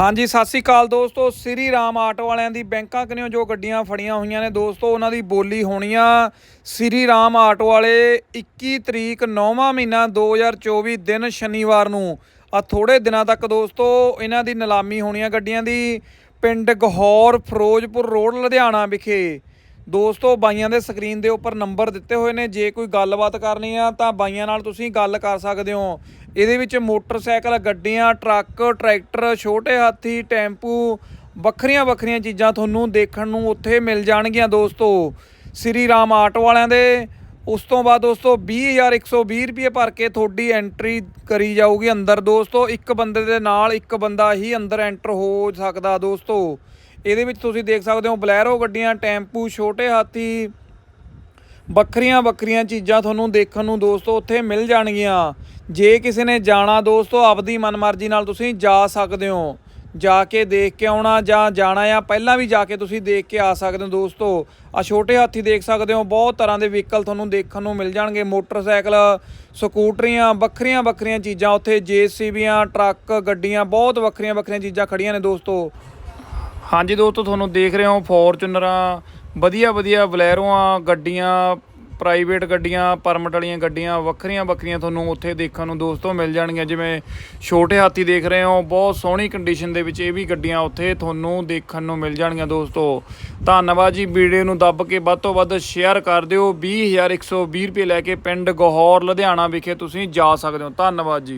ਹਾਂਜੀ, ਸਤਿ ਸ੍ਰੀ ਅਕਾਲ ਦੋਸਤੋ। ਸ੍ਰੀ ਰਾਮ ਆਟੋ ਵਾਲਿਆਂ ਦੀ ਬੈਂਕਾਂ ਕਨਿਓ ਜੋ ਗੱਡੀਆਂ ਫੜੀਆਂ ਹੋਈਆਂ ਨੇ ਦੋਸਤੋ, ਉਹਨਾਂ ਦੀ ਬੋਲੀ ਹੋਣੀ ਆ ਸ੍ਰੀ ਰਾਮ ਆਟੋ ਵਾਲੇ 21 ਤਰੀਕ 9ਵਾਂ ਮਹੀਨਾ 2024 ਦਿਨ ਸ਼ਨੀਵਾਰ ਨੂੰ। ਆ ਥੋੜੇ ਦਿਨਾਂ ਤੱਕ ਦੋਸਤੋ, ਇਹਨਾਂ ਦੀ ਨਿਲਾਮੀ ਹੋਣੀ ਆ ਗੱਡੀਆਂ ਦੀ। ਪਿੰਡ ਗਹੌਰ, ਫਿਰੋਜ਼ਪੁਰ ਰੋਡ, ਲੁਧਿਆਣਾ ਵਿਖੇ। ਦੋਸਤੋ, ਬਾਈਆਂ ਦੇ ਸਕਰੀਨ ਦੇ ਉੱਪਰ ਨੰਬਰ ਦਿੱਤੇ ਹੋਏ ਨੇ। ਜੇ ਕੋਈ ਗੱਲਬਾਤ ਕਰਨੀ ਆ, ਤਾਂ ਬਾਈਆਂ ਨਾਲ ਤੁਸੀਂ ਗੱਲ ਕਰ ਸਕਦੇ ਹੋ। ਇਹਦੇ ਵਿੱਚ ਮੋਟਰਸਾਈਕਲ, ਗੱਡੀਆਂ, ਟਰੱਕ, ਟਰੈਕਟਰ, ਛੋਟੇ ਹਾਥੀ, ਟੈਂਪੂ, ਵੱਖਰੀਆਂ ਵੱਖਰੀਆਂ ਚੀਜ਼ਾਂ ਤੁਹਾਨੂੰ ਦੇਖਣ ਨੂੰ ਉੱਥੇ ਮਿਲ ਜਾਣਗੀਆਂ ਦੋਸਤੋ। ਸ੍ਰੀ ਰਾਮ ਆਟੋ ਵਾਲਿਆਂ ਦੇ। ਉਸ ਤੋਂ ਬਾਅਦ ਦੋਸਤੋ 20120 ਰੁਪਏ ਭਰ ਕੇ ਤੁਹਾਡੀ ਐਂਟਰੀ ਕਰੀ ਜਾਊਗੀ ਅੰਦਰ। ਦੋਸਤੋ, ਇੱਕ ਬੰਦੇ ਦੇ ਨਾਲ ਇੱਕ ਬੰਦਾ ਹੀ ਅੰਦਰ ਐਂਟਰ ਹੋ ਸਕਦਾ ਦੋਸਤੋ। ਇਹਦੇ ਵਿੱਚ ਤੁਸੀਂ ਦੇਖ ਸਕਦੇ ਹੋ ਬਲੈਰੋ ਗੱਡੀਆਂ, ਟੈਂਪੂ, ਛੋਟੇ ਹਾਥੀ, ਵੱਖਰੀਆਂ ਵੱਖਰੀਆਂ ਚੀਜ਼ਾਂ ਤੁਹਾਨੂੰ ਦੇਖਣ ਨੂੰ ਦੋਸਤੋ ਉੱਥੇ ਮਿਲ ਜਾਣਗੀਆਂ। ਜੇ ਕਿਸੇ ਨੇ ਜਾਣਾ ਦੋਸਤੋ, ਆਪਦੀ ਮਨਮਰਜ਼ੀ ਨਾਲ ਤੁਸੀਂ ਜਾ ਸਕਦੇ ਹੋ। ਜਾ ਕੇ ਦੇਖ ਕੇ ਆਉਣਾ ਜਾਂ ਜਾਣਾ ਆ, ਪਹਿਲਾਂ ਵੀ ਜਾ ਕੇ ਤੁਸੀਂ ਦੇਖ ਕੇ ਆ ਸਕਦੇ ਹੋ ਦੋਸਤੋ। ਆ ਛੋਟੇ ਹਾਥੀ ਦੇਖ ਸਕਦੇ ਹੋ, ਬਹੁਤ ਤਰ੍ਹਾਂ ਦੇ ਵਹੀਕਲ ਤੁਹਾਨੂੰ ਦੇਖਣ ਨੂੰ ਮਿਲ ਜਾਣਗੇ। ਮੋਟਰਸਾਈਕਲ, ਸਕੂਟਰੀਆਂ, ਵੱਖਰੀਆਂ ਵੱਖਰੀਆਂ ਚੀਜ਼ਾਂ ਉੱਥੇ, ਜੇਸੀਬੀਆਂ, ਟਰੱਕ, ਗੱਡੀਆਂ, ਬਹੁਤ ਵੱਖਰੀਆਂ ਵੱਖਰੀਆਂ ਚੀਜ਼ਾਂ ਖੜੀਆਂ ਨੇ ਦੋਸਤੋ। ਹਾਂਜੀ ਦੋਸਤੋ, ਤੁਹਾਨੂੰ ਦੇਖ ਰਹੇ ਹੋ ਫੋਰਚੂਨਰਾਂ, ਵਧੀਆ ਵਧੀਆ ਬਲੈਰੋਆਂ ਗੱਡੀਆਂ, ਪ੍ਰਾਈਵੇਟ ਗੱਡੀਆਂ, ਪਰਮਿਟ ਵਾਲੀਆਂ ਗੱਡੀਆਂ, ਵੱਖਰੀਆਂ ਵੱਖਰੀਆਂ ਤੁਹਾਨੂੰ ਉੱਥੇ ਦੇਖਣ ਨੂੰ ਦੋਸਤੋ ਮਿਲ ਜਾਣਗੀਆਂ। ਜਿਵੇਂ ਛੋਟੇ ਹਾਥੀ ਦੇਖ ਰਹੇ ਹੋ, ਬਹੁਤ ਸੋਹਣੀ ਕੰਡੀਸ਼ਨ ਦੇ ਵਿੱਚ ਇਹ ਵੀ ਗੱਡੀਆਂ ਉੱਥੇ ਤੁਹਾਨੂੰ ਦੇਖਣ ਨੂੰ ਮਿਲ ਜਾਣਗੀਆਂ ਦੋਸਤੋ। ਧੰਨਵਾਦ ਜੀ, ਵੀਡੀਓ ਨੂੰ ਦੱਬ ਕੇ ਵੱਧ ਤੋਂ ਵੱਧ ਸ਼ੇਅਰ ਕਰ ਦਿਓ। 20120 ਰੁਪਏ ਲੈ ਕੇ ਪਿੰਡ ਗਹੌਰ, ਲੁਧਿਆਣਾ ਵਿਖੇ ਤੁਸੀਂ ਜਾ ਸਕਦੇ ਹੋ। ਧੰਨਵਾਦ ਜੀ।